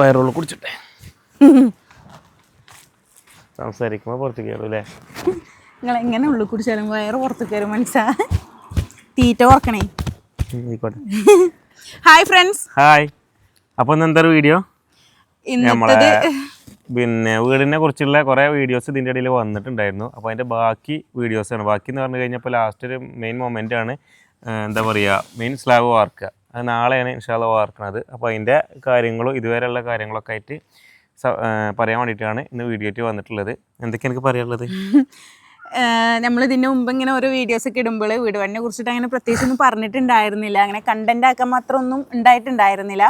വയറുള്ള കുടിച്ചിട്ടെ. സംസാരിക്കുമ്പോ പുറത്തേക്ക് കയറും അല്ലേ നിങ്ങൾ എങ്ങനെ ഉള്ളു കുടിച്ചാലും വയറ് പുറത്തു കയറും മനസ്സാ. തീറ്റ ആയിക്കോട്ടെ. ഹായ് ഫ്രണ്ട്സ് ഹായ് അപ്പൊ ഇന്ന് എന്താ വീഡിയോ? നമ്മളെ പിന്നെ വീടിനെ കുറിച്ചുള്ള കുറെ വീഡിയോസ് ഇതിന്റെ ഇടയിൽ വന്നിട്ടുണ്ടായിരുന്നു. അപ്പോൾ അതിന്റെ ബാക്കി വീഡിയോസ് ആണ്. ബാക്കി എന്ന് പറഞ്ഞു കഴിഞ്ഞപ്പോൾ ലാസ്റ്റ് ഒരു മെയിൻ മൊമെന്റ് ആണ് എന്താ പറയുക മെയിൻ സ്ലാബ് വാർക്കുക നാളെയാണ് ഇൻഷാല്ല വാർക്കണത് അപ്പോൾ അതിന്റെ കാര്യങ്ങളും ഇതുവരെയുള്ള കാര്യങ്ങളൊക്കെ ആയിട്ട് പറയാൻ വേണ്ടിയിട്ടാണ് ഇന്ന് വീഡിയോ ആയിട്ട് വന്നിട്ടുള്ളത്. എന്തൊക്കെയാണ് എനിക്ക് പറയാനുള്ളത്? നമ്മൾ ഇതിന് മുമ്പ് ഇങ്ങനെ ഓരോ വീഡിയോസ് ഒക്കെ ഇടുമ്പോൾ വീട് കുറിച്ചിട്ട് അങ്ങനെ പ്രത്യേകിച്ച് ഒന്നും പറഞ്ഞിട്ടുണ്ടായിരുന്നില്ല. അങ്ങനെ കണ്ടന്റ് ആക്കാൻ മാത്രം ഒന്നും ഉണ്ടായിട്ടുണ്ടായിരുന്നില്ല.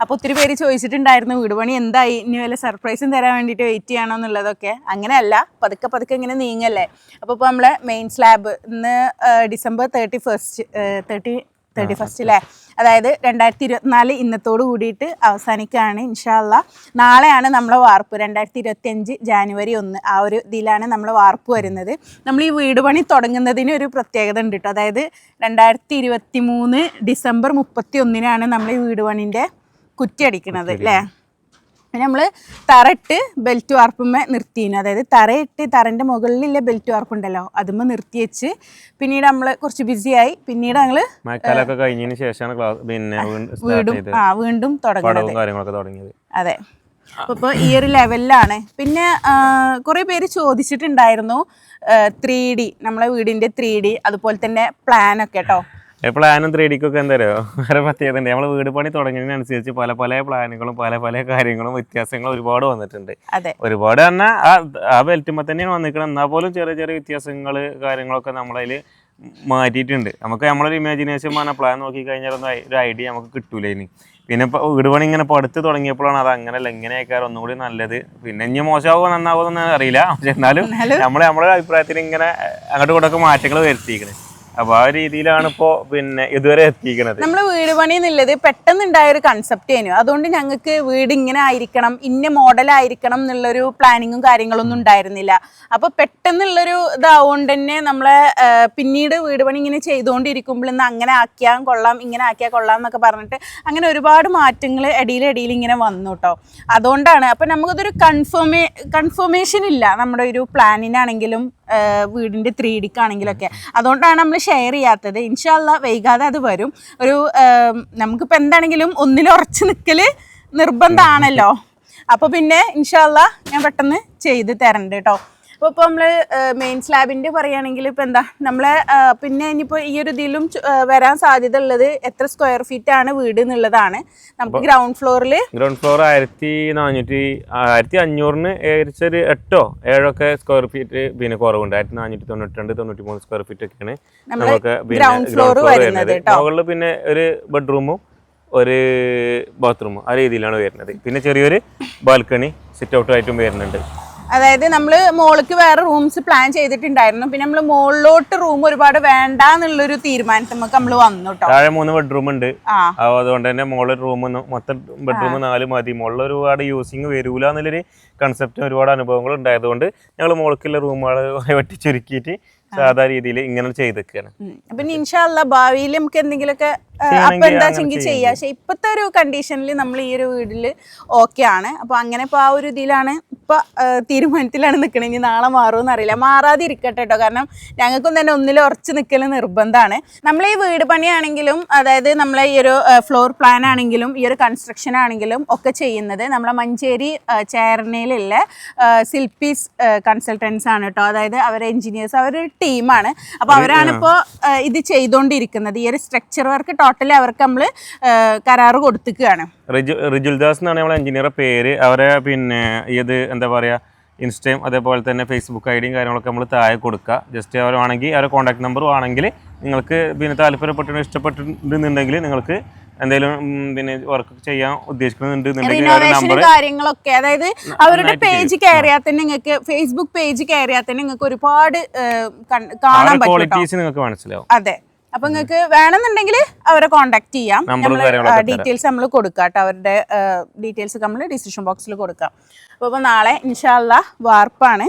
അപ്പോൾ ഒത്തിരി പേര് ചോദിച്ചിട്ടുണ്ടായിരുന്നു വീട് എന്തായി? ഇനി വല്ല സർപ്രൈസും തരാൻ വേണ്ടിയിട്ട് വെയിറ്റ് ചെയ്യണോ? എന്നുള്ളതൊക്കെ. അങ്ങനെയല്ല പതുക്കെ പതുക്കെ ഇങ്ങനെ നീങ്ങല്ലേ. അപ്പോൾ ഇപ്പോൾ നമ്മളെ മെയിൻ സ്ലാബ് ഇന്ന് December thirty first thirty thirty first അല്ലേ അതായത് രണ്ടായിരത്തി ഇരുപത്തിനാല് ഇന്നത്തോട് കൂടിയിട്ട് അവസാനിക്കുകയാണ് ഇൻഷാല്ല നാളെയാണ് നമ്മളെ വാർപ്പ് രണ്ടായിരത്തി ഇരുപത്തി അഞ്ച് ജാനുവരി ഒന്ന്. ആ ഒരു ഇതിലാണ് നമ്മൾ വാർപ്പ് വരുന്നത്. നമ്മൾ ഈ വീട് പണി തുടങ്ങുന്നതിന് ഒരു പ്രത്യേകത ഉണ്ട് കേട്ടോ അതായത് രണ്ടായിരത്തി ഇരുപത്തി മൂന്ന് ഡിസംബർ മുപ്പത്തി ഒന്നിനാണ് നമ്മൾ ഈ വീട് പണിന്റെ കുറ്റി അടിക്കുന്നത് അല്ലേ നമ്മൾ തറയിട്ട് ബെൽറ്റ് വാർപ്പുമ്മ നിർത്തിയിരുന്നു അതായത് തറയിട്ട് തറന്റെ മുകളിലുള്ള ബെൽറ്റ് വാർപ്പുണ്ടല്ലോ അതുമ്മ നിർത്തി വെച്ച് പിന്നീട് നമ്മൾ കുറച്ച് ബിസിയായി പിന്നീട് ഞങ്ങൾ മഴക്കാലമൊക്കെ കഴിഞ്ഞതിന് ശേഷമാണ് ക്ലാസ് പിന്നെ വീണ്ടും ആ വീണ്ടും തുടങ്ങുന്നത് തുടങ്ങിയത്. അതെ. അപ്പോൾ ഈ ഒരു ലെവലിലാണ് പിന്നെ കുറേ പേര് ചോദിച്ചിട്ടുണ്ടായിരുന്നു ത്രീ ഡി നമ്മളെ വീടിന്റെ ത്രീ ഡി അതുപോലെ തന്നെ പ്ലാനൊക്കെ കേട്ടോ പ്ലാനും ത്രീ ഡിക്കൊക്കെ എന്തായാലും വേറെ പ്രത്യേകത ഉണ്ട് നമ്മൾ വീട് പണി തുടങ്ങിയതിനനുസരിച്ച് പല പല പ്ലാനുകളും പല പല കാര്യങ്ങളും വ്യത്യാസങ്ങളും ഒരുപാട് വന്നിട്ടുണ്ട്. ഒരുപാട് പറഞ്ഞാൽ ആ ആ ബെൽറ്റുമ്പോൾ തന്നെയാണ് വന്നിരിക്കണം എന്നാൽ പോലും ചെറിയ ചെറിയ വ്യത്യാസങ്ങൾ കാര്യങ്ങളൊക്കെ നമ്മളതിൽ മാറ്റിയിട്ടുണ്ട്. നമുക്ക് നമ്മളൊരു ഇമാജിനേഷൻ പറഞ്ഞ പ്ലാൻ നോക്കി കഴിഞ്ഞാൽ ഒന്നും ഒരു ഐഡിയ നമുക്ക് കിട്ടൂല ഇനി പിന്നെ ഇപ്പോൾ വീട് പണി ഇങ്ങനെ പടുത്ത് തുടങ്ങിയപ്പോഴാണ് അത് അങ്ങനെയല്ല എങ്ങനെയൊക്കെ ഒന്നുകൂടി നല്ലത്. പിന്നെ ഇനി മോശമാവോ നന്നാവോ എന്നൊന്നും അറിയില്ല. പക്ഷെ എന്നാലും നമ്മൾ നമ്മുടെ അഭിപ്രായത്തിന് ഇങ്ങനെ അങ്ങോട്ടും ഇങ്ങോട്ടൊക്കെ മാറ്റങ്ങൾ വരുത്തിയിരിക്കണേ. അപ്പോൾ ആ രീതിയിലാണ് ഇപ്പോ പിന്നെ ഇതുവരെ എത്തിക്കുന്നത് നമ്മൾ വീട് പണി എന്നുള്ളത് പെട്ടെന്ന് ഉണ്ടായ ഒരു കൺസെപ്റ്റ് ആയിരുന്നു. അതുകൊണ്ട് ഞങ്ങൾക്ക് വീട് ഇങ്ങനെ ആയിരിക്കണം ഇന്ന മോഡൽ ആയിരിക്കണം എന്നുള്ളൊരു പ്ലാനിങ്ങും കാര്യങ്ങളൊന്നും ഉണ്ടായിരുന്നില്ല. അപ്പൊ പെട്ടെന്നുള്ളൊരു ഇതാവുകൊണ്ട് തന്നെ നമ്മളെ പിന്നീട് വീട് പണി ഇങ്ങനെ ചെയ്തുകൊണ്ടിരിക്കുമ്പോൾ ഇന്ന് അങ്ങനെ ആക്കിയാൽ കൊള്ളാം ഇങ്ങനെ ആക്കിയാൽ കൊള്ളാം എന്നൊക്കെ പറഞ്ഞിട്ട് അങ്ങനെ ഒരുപാട് മാറ്റങ്ങൾ ഇടയിൽ ഇങ്ങനെ വന്നു കേട്ടോ അതുകൊണ്ടാണ്. അപ്പൊ നമുക്കതൊരു കൺഫേമേ കൺഫർമേഷൻ ഇല്ല നമ്മുടെ ഒരു പ്ലാനിനാണെങ്കിലും വീടിന്റെ ത്രീ ഡിക്കാണെങ്കിലൊക്കെ അതുകൊണ്ടാണ് നമ്മൾ ഷെയർ ചെയ്യാത്തത്. ഇൻഷാല്ല വൈകാതെ അത് വരും. ഒരു നമുക്കിപ്പോൾ എന്താണെങ്കിലും ഒന്നിൽ ഉറച്ചു നിൽക്കൽ നിർബന്ധമാണല്ലോ അപ്പോൾ പിന്നെ ഇൻഷാല്ല ഞാൻ പെട്ടെന്ന് ചെയ്ത് തരണ്ട് കേട്ടോ അപ്പോൾ ഇപ്പോൾ നമ്മൾ മെയിൻ സ്ലാബിന്റെ പറയുകയാണെങ്കിൽ ഇപ്പോൾ എന്താ നമ്മളെ പിന്നെ ഇനിയിപ്പോൾ ഈ ഒരു ഇതിലും വരാൻ സാധ്യത ഉള്ളത് എത്ര സ്ക്വയർ ഫീറ്റ് ആണ് വീട് എന്നുള്ളതാണ്. നമുക്ക് ഗ്രൗണ്ട് ഫ്ലോറിൽ ഗ്രൗണ്ട് ഫ്ലോർ ആയിരത്തി നാനൂറ്റി ആയിരത്തി അഞ്ഞൂറിന് ഏകദേശം ഒരു എട്ടോ ഒക്കെ സ്ക്വയർ ഫീറ്റ് പിന്നെ കുറവുണ്ട്. ആയിരത്തി നാനൂറ്റി തൊണ്ണൂറ്റി രണ്ട് തൊണ്ണൂറ്റി മൂന്ന് സ്ക്വയർ ഫീറ്റ് ഒക്കെയാണ് നമുക്ക് ഗ്രൗണ്ട് ഫ്ലോർ വരുന്നത്. മുകളിൽ പിന്നെ ഒരു ബെഡ്റൂമും ഒരു ബാത്റൂമും ആ രീതിയിലാണ് വരുന്നത്. പിന്നെ ചെറിയൊരു ബാൽക്കണി സിറ്റ് ഔട്ടായിട്ടും വരുന്നുണ്ട്. അതായത് നമ്മൾ മോൾക്ക് വേറെ റൂംസ് പ്ലാൻ ചെയ്തിട്ടുണ്ടായിരുന്നു. പിന്നെ നമ്മൾ മോളിലോട്ട് റൂം ഒരുപാട് വേണ്ട എന്നുള്ളൊരു തീരുമാനത്തിൽ നമുക്ക് നമ്മൾ വന്നു താഴെ മൂന്ന് ബെഡ്റൂം ഉണ്ട്. അതുകൊണ്ട് തന്നെ മോളിൽ റൂം മൊത്തം ബെഡ്റൂം നാല് മതി. മോളിൽ ഒരുപാട് യൂസിങ് വരൂല എന്നുള്ളൊരു കൺസെപ്റ്റ് ഒരുപാട് അനുഭവങ്ങൾ ഉണ്ടായതുകൊണ്ട് ഞങ്ങൾ മോൾക്കുള്ള റൂമുകളെ വെട്ടി ചുരുക്കിയിട്ട് സാധാ രീതിയിൽ ഇങ്ങനെ ചെയ്തൊക്കെയാണ് ഉം. പിന്നെ ഇൻഷാല്ല ഭാവിയിൽ നമുക്ക് എന്തെങ്കിലുമൊക്കെ അപ്പൊ എന്താ ചെയ്യാം. പക്ഷെ ഇപ്പോഴത്തെ ഒരു കണ്ടീഷനിൽ നമ്മൾ ഈ ഒരു വീട്ടിൽ ഓക്കെ ആണ്. അപ്പൊ അങ്ങനെ ഇപ്പൊ ആ ഒരു ഇതിലാണ് ഇപ്പൊ ആ, തീരുമാനത്തിലാണ് നിൽക്കണത് ഇനി നാളെ മാറുമെന്ന് അറിയില്ല. മാറാതെ ഇരിക്കട്ടെ കേട്ടോ കാരണം ഞങ്ങൾക്കും തന്നെ ഒന്നിൽ ഉറച്ച് നിൽക്കൽ നിർബന്ധമാണ് നമ്മൾ ഈ വീട് പണിയാണെങ്കിലും അതായത് നമ്മളെ ഈ ഒരു ഫ്ലോർ പ്ലാൻ ആണെങ്കിലും ഈ ഒരു കൺസ്ട്രക്ഷൻ ആണെങ്കിലും ഒക്കെ ചെയ്യുന്നത് നമ്മളെ മഞ്ചേരി ചേർനയിലുള്ള സിൽപ്പീസ് കൺസൾട്ടൻസ് ആണ് കേട്ടോ അതായത് അവർ എഞ്ചിനീയേഴ്സ് അവരൊരു ടീമാണ്. അപ്പോൾ അവരാണിപ്പോൾ ഇത് ചെയ്തുകൊണ്ടിരിക്കുന്നത് ഈ ഒരു സ്ട്രക്ചർ വർക്ക് ടോട്ടലി അവർക്ക് നമ്മൾ കരാറ് കൊടുത്തിക്കുകയാണ്. റിജു റിജുൽദാസ് എന്നാണ് നമ്മളെ എഞ്ചിനീയറുടെ പേര്. അവരെ പിന്നെ ഇത് എന്താ പറയുക ഇൻസ്റ്റയും അതേപോലെ തന്നെ ഫേസ്ബുക്ക് ഐ ഡിയും കാര്യങ്ങളൊക്കെ നമ്മൾ താഴെ കൊടുക്കുക. ജസ്റ്റ് അവരാണെങ്കിൽ അവരുടെ കോൺടാക്ട് നമ്പറും ആണെങ്കിൽ നിങ്ങൾക്ക് പിന്നെ താല്പര്യപ്പെട്ടിട്ട് ഇഷ്ടപ്പെട്ടിട്ടുണ്ടെന്നുണ്ടെങ്കിൽ നിങ്ങൾക്ക് എന്തെങ്കിലും പിന്നെ വർക്ക് ചെയ്യാൻ ഉദ്ദേശിക്കുന്നുണ്ടെന്നുണ്ടെങ്കിൽ നമ്പർ കാര്യങ്ങളൊക്കെ അതായത് അവരുടെ പേജ് കയറിയാൽ തന്നെ നിങ്ങൾക്ക് ഫേസ്ബുക്ക് പേജ് കയറിയാൽ തന്നെ നിങ്ങൾക്ക് ഒരുപാട് കാണാൻ അവരുടെ പറ്റും ക്വാളിറ്റീസ് നിങ്ങൾക്ക് മനസ്സിലാവും. അതെ. അപ്പൊ നിങ്ങൾക്ക് വേണമെന്നുണ്ടെങ്കിൽ അവരെ കോൺടാക്ട് ചെയ്യാം. നമ്മൾ ഡീറ്റെയിൽസ് നമ്മൾ കൊടുക്കാം കേട്ടോ. അവരുടെ ഡീറ്റെയിൽസ് നമ്മൾ ഡിസിഷൻ ബോക്സിൽ കൊടുക്കാം. അപ്പോൾ നാളെ ഇൻഷാല്ല വാർപ്പാണ്.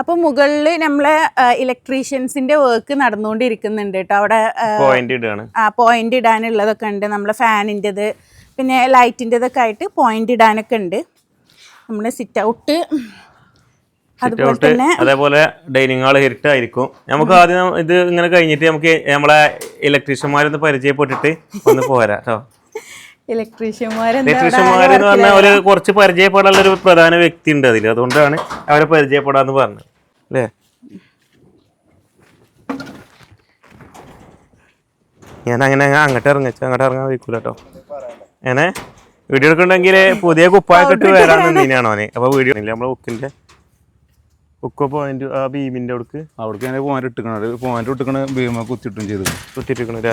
അപ്പോൾ മുകളിൽ നമ്മളെ ഇലക്ട്രീഷ്യൻസിന്റെ വർക്ക് നടന്നുകൊണ്ടിരിക്കുന്നുണ്ട് കേട്ടോ. അവിടെ ആ, പോയിന്റ് ഇടുകയാണ് ആ പോയിന്റ് ഇടാനുള്ളതൊക്കെ ഉണ്ട്. നമ്മളെ ഫാനിന്റെത് പിന്നെ ലൈറ്റിന്റെതൊക്കെ ആയിട്ട് പോയിന്റ് ഇടാനൊക്കെ ഉണ്ട്. നമ്മുടെ സിറ്റ് ഔട്ട് അതുപോലെ അതേപോലെ ഡൈനിങ് ഹാൾ ഇരുട്ടായിരിക്കും നമുക്ക് ആദ്യം ഇത് ഇങ്ങനെ കഴിഞ്ഞിട്ട് നമുക്ക് നമ്മളെ ഇലക്ട്രീഷ്യന്മാരൊന്ന് പരിചയപ്പെട്ടിട്ട് ഒന്ന് പോരാ കേട്ടോ ഇലക്ട്രീഷ്യന്മാർ എന്ന് പറഞ്ഞാൽ ഒരു കുറച്ച് പരിചയപ്പെടാനുള്ള ഒരു പ്രധാന വ്യക്തി ഉണ്ട് അതിൽ അതുകൊണ്ടാണ് അവരെ പരിചയപ്പെടാന്ന് പറഞ്ഞത്. അല്ലേ? ഞാൻ അങ്ങനെ അങ്ങോട്ട് ഇറങ്ങിച്ചു അങ്ങോട്ട് ഇറങ്ങാൻ വയ്ക്കൂല കേട്ടോ ഏനെ? വീഡിയോ എടുക്കണ്ടെങ്കിൽ പുതിയ കുപ്പായൊക്കെ ഇട്ട് വരാൻ നിന്നാണോ അപ്പൊ വീഡിയോ ഇല്ല നമ്മളെ ബുക്കിന്റെ ബുക്ക് പോയിന്റ് ആ ബീമിന്റെ അവിടേക്ക്? അവിടേക്ക് ഞാൻ പോയിന്റ് ഇട്ടിക്കണത് പോയിന്റ് ഇട്ടിക്കണ ഭീമ കുത്തിട്ടും ചെയ്തു. കുത്തിട്ടിരിക്കണല്ലേ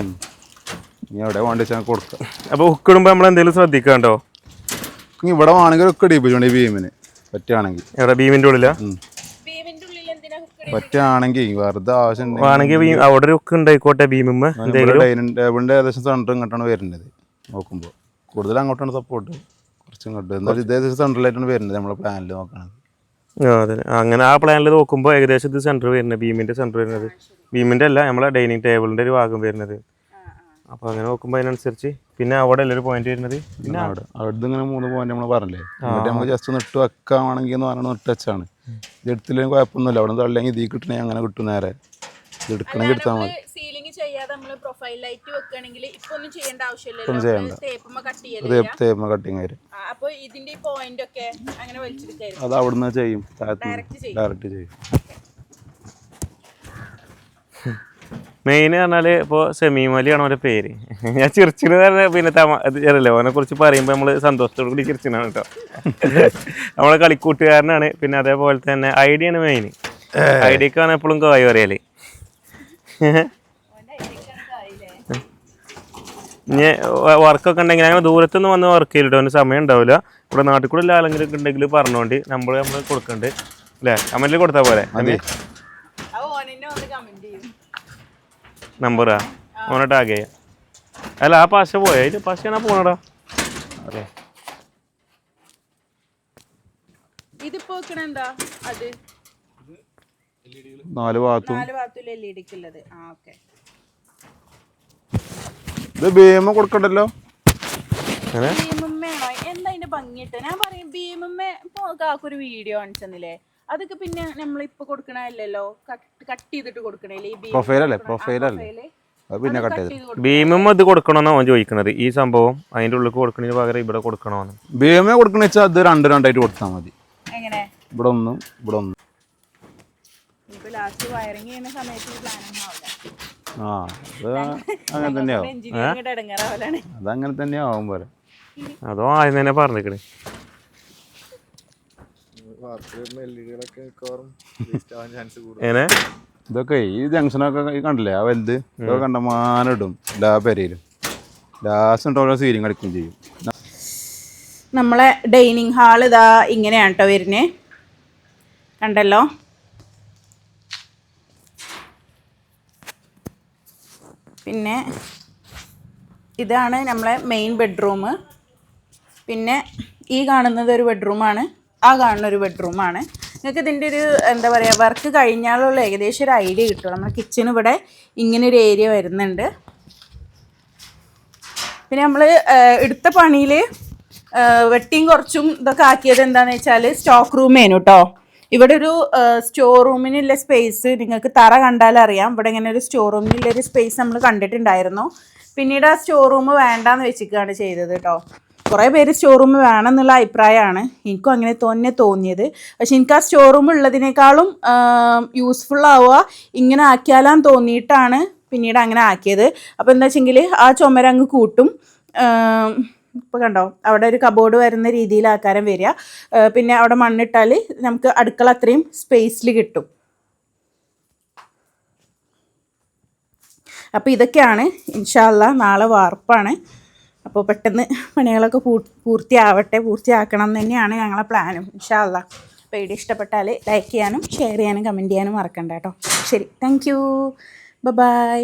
ഇനി എവിടെ വേണ്ട വെച്ചാൽ കൊടുക്കാം. അപ്പൊ ഹുക്ക് ഇടുമ്പോൾ നമ്മൾ എന്തെങ്കിലും ശ്രദ്ധിക്കാണ്ടോ? ഇനി ഇവിടെ വേണമെങ്കിൽ ഒക്കെ ഇടിപ്പിച്ചോണ്ട് ഈ ഭീമിന്. പറ്റുകയാണെങ്കിൽ എവിടെ? ബീമിന്റെ ഉള്ളിലാ? പറ്റുകയാണെങ്കിൽ വെറുതെ ആവശ്യം വേണമെങ്കിൽ ബീം അവിടെ ഒരു ഹുക്ക് ഉണ്ടായിക്കോട്ടെ ബീമിമ്മ ഡൈനിങ് ടേബിളിന്റെ ഏകദേശം സെന്റർ ഇങ്ങോട്ടാണ് വരുന്നത്. നോക്കുമ്പോൾ കൂടുതൽ അങ്ങോട്ടാണ് സപ്പോർട്ട് കുറച്ച് ഇങ്ങോട്ട്. എന്നാലും ഇതേ സെന്ററിലായിട്ടാണ് വരുന്നത് നമ്മളെ പ്ലാനിൽ നോക്കണത്. അതെ. അങ്ങനെ ആ പ്ലാനിൽ നോക്കുമ്പോൾ ഏകദേശം ഇത് സെന്റർ വരുന്നത് ബീമിന്റെ സെന്റർ വരുന്നത്. ബീമിന്റെ അല്ല നമ്മളെ ഡൈനിങ് ടേബിളിന്റെ ഒരു ഭാഗം വരുന്നത്. അപ്പോൾ അങ്ങനെ നോക്കുമ്പോൾ അതിനനുസരിച്ച് പിന്നെ അവിടെ അല്ലൊരു ഒരു പോയിന്റ് വരുന്നത്? പിന്നെ അവിടെ അവിടെ ഇങ്ങനെ മൂന്ന് പോയിന്റ് നമ്മൾ പറഞ്ഞില്ലേ? എന്നിട്ട് നമുക്ക് ജസ്റ്റ് ഒന്ന് ഇട്ട് വെക്കാണെങ്കിൽ എന്ന് പറഞ്ഞാൽ ഇട്ട് വെച്ചാണ്. ഇത് എടുത്തില്ലെങ്കിൽ കുഴപ്പമൊന്നുമില്ല. അവിടെ നിന്ന് തള്ളിയെങ്കിൽ ഇതിൽ കിട്ടണേ അങ്ങനെ കിട്ടും നേരെ. ഇത് എടുക്കണമെങ്കിൽ എടുത്താൽ മതി. നമ്മൾ പ്രൊഫൈൽ ലൈറ്റ് വെക്കുകയാണെങ്കിൽ ഇപ്പൊ ഒന്നും ചെയ്യേണ്ട ആവശ്യമില്ലല്ലോ. കട്ട് കട്ടിങ് വരും. അപ്പൊ ഇതിന്റെ പോയിന്റ് ഒക്കെ അങ്ങനെ വലിച്ചെടുക്കായിരുന്നു. അത് അവിടുന്ന് ചെയ്യും. ഡയറക്റ്റ് ചെയ്യും. മെയിൻ പറഞ്ഞാൽ ഇപ്പൊ സെമീമലിയാണ് അവന്റെ പേര്. ഞാൻ ചിരിച്ചിന് പറഞ്ഞ പിന്നെ തമാല്ലോ അവനെ കുറിച്ച് പറയുമ്പോൾ നമ്മൾ സന്തോഷത്തോടു കൂടി ചിരിച്ചിനാണ് കേട്ടോ. നമ്മളെ കളിക്കൂട്ടുകാരനാണ്. പിന്നെ അതേപോലെ തന്നെ ഐഡിയാണ് മെയിൻ ഐഡിയക്കാണ് എപ്പോഴും കായ് പറയൽ. ഇനി വർക്കൊക്കെ ഉണ്ടെങ്കിൽ അങ്ങനെ ദൂരത്തുനിന്ന് വന്ന് വർക്ക് ചെയ്തിട്ടോ അവന് സമയം ഉണ്ടാവില്ല. ഇവിടെ നാട്ടിൽ കൂടെ ആരെങ്കിലും ഒക്കെ ഉണ്ടെങ്കിൽ പറഞ്ഞോണ്ട് നമ്മൾ നമ്മൾ കൊടുക്കണ്ട്. അല്ലേ? കമന്റിൽ കൊടുത്താൽ പോലെ നമ്പറാ ഓനെ ടാഗ് ചെയ്യാം. അല്ല ആ പശ പോയ? ഇത് പശ പോണടാ അതെ. ഇതിപ്പോ എന്താ? അത് നാല് ഭാഗത്തും. നാല് ഭാഗത്തും എൽ ഇ ഡിക്കുള്ളത് ആ ഓക്കെ ഇത് ഭീമ കൊടുക്കണ്ടല്ലോ? അങ്ങനെ ഭീമമ്മയാണോ? എന്താ അതിന്റെ ഭംഗിയിട്ട്? ഞാൻ പറയും ഭീമമ്മ ഇപ്പൊ കാക്കൊരു വീഡിയോ കാണിച്ചെന്നില്ലേ? അതൊക്കെ പിന്നെ നമ്മളിപ്പോ കൊടുക്കണല്ലോ കട്ട് ചെയ്തിട്ട് കൊടുക്കണല്ലേ ഈ കൊടുക്കണ-. അത് പിന്നെ കട്ട് ചെയ്ത് ചെയ്ത് കൊടുക്കണം. ഭീമും ഇത് കൊടുക്കണമെന്നാണ് അവൻ ചോദിക്കുന്നത് ഈ സംഭവം അതിന്റെ ഉള്ളിൽ കൊടുക്കണതിന് പകരം ഇവിടെ കൊടുക്കണമെന്ന് ഭീമ കൊടുക്കണ വെച്ചാൽ അത് രണ്ട് രണ്ടായിട്ട് കൊടുത്താൽ മതി. എങ്ങനെ? ഇവിടെ ഒന്നും ഇവിടെ ഒന്നും. ഇപ്പൊ ലാസ്റ്റ് വയറിങ് ചെയ്യുന്ന സമയത്ത് പ്ലാൻ ഒന്നും ആവില്ല ആ അത് അങ്ങനെ തന്നെയാവും. അതങ്ങനെ തന്നെയാവും പോലെ. അതോ ആദ്യം തന്നെ പറഞ്ഞിക്കണേ. ഏനെ? ഇതൊക്കെ ഈ ജംഗ്ഷനൊക്കെ കണ്ടില്ലേ? ആ വലുത്. ഇതൊക്കെ കണ്ടമാനം ഇടും. എല്ലാ പെരയിലും. ലാസ്റ്റ് സീലിംഗ് കളിക്കും ചെയ്യും. നമ്മളെ ഡൈനിങ് ഹാൾ ഇതാ ഇങ്ങനെയാണ് കേട്ടോ വരുന്നത് കണ്ടല്ലോ? പിന്നെ ഇതാണ് നമ്മളെ മെയിൻ ബെഡ്റൂം പിന്നെ ഈ കാണുന്നത് ഒരു ബെഡ്റൂമാണ് ആ കാണുന്ന ഒരു ബെഡ്റൂമാണ് നിങ്ങൾക്ക് ഇതിന്റെ ഒരു എന്താ പറയുക വർക്ക് കഴിഞ്ഞാലുള്ള ഏകദേശം ഒരു ഐഡിയ കിട്ടും. നമ്മുടെ കിച്ചൺ ഇവിടെ ഇങ്ങനെ ഒരു ഏരിയ വരുന്നുണ്ട്. പിന്നെ നമ്മൾ എടുത്ത പണിയിൽ വെട്ടിയും കുറച്ചും ഇതൊക്കെ ആക്കിയത് എന്താണെന്ന് വെച്ചാൽ സ്റ്റോക്ക് റൂമേനു കേട്ടോ ഇവിടെ ഒരു സ്റ്റോർ റൂമിനുള്ള സ്പേസ് നിങ്ങൾക്ക് തറ കണ്ടാൽ അറിയാം. ഇവിടെ ഇങ്ങനെ ഒരു സ്റ്റോർ റൂമിലുള്ള ഒരു സ്പേസ് നമ്മൾ കണ്ടിട്ടുണ്ടായിരുന്നു. പിന്നീട് ആ സ്റ്റോർ റൂം വേണ്ടാന്ന് വെച്ചിരിക്കുകയാണ് ചെയ്തത് കേട്ടോ കുറേ പേര് സ്റ്റോർ റൂം വേണം എന്നുള്ള അഭിപ്രായമാണ്. എനിക്കും അങ്ങനെ തന്നെ തോന്നിയത്. പക്ഷെ എനിക്ക് ആ സ്റ്റോർ റൂം ഉള്ളതിനേക്കാളും യൂസ്ഫുൾ ആവുക ഇങ്ങനെ ആക്കിയാലാന്ന് തോന്നിയിട്ടാണ് പിന്നീട് അങ്ങനെ ആക്കിയത്. അപ്പോൾ എന്താ വെച്ചെങ്കിൽ ആ ചുമരങ്ങ് കൂട്ടും. ഇപ്പോൾ കണ്ടോ? അവിടെ ഒരു കബോർഡ് വരുന്ന രീതിയിൽ ആക്കാരം വരിക. പിന്നെ അവിടെ മണ്ണിട്ടാൽ നമുക്ക് അടുക്കള അത്രയും സ്പേസിൽ കിട്ടും. അപ്പോൾ ഇതൊക്കെയാണ് ഇൻഷാല്ല നാളെ വാർപ്പാണ്. അപ്പോൾ പെട്ടെന്ന് പണികളൊക്കെ പൂർത്തിയാവട്ടെ പൂർത്തിയാക്കണം എന്ന് തന്നെയാണ് ഞങ്ങളെ പ്ലാനും ഇൻഷാല്ല അപ്പോൾ വീഡിയോ ഇഷ്ടപ്പെട്ടാൽ ലൈക്ക് ചെയ്യാനും ഷെയർ ചെയ്യാനും കമന്റ് ചെയ്യാനും മറക്കണ്ട കേട്ടോ. ശരി താങ്ക് യു ബൈ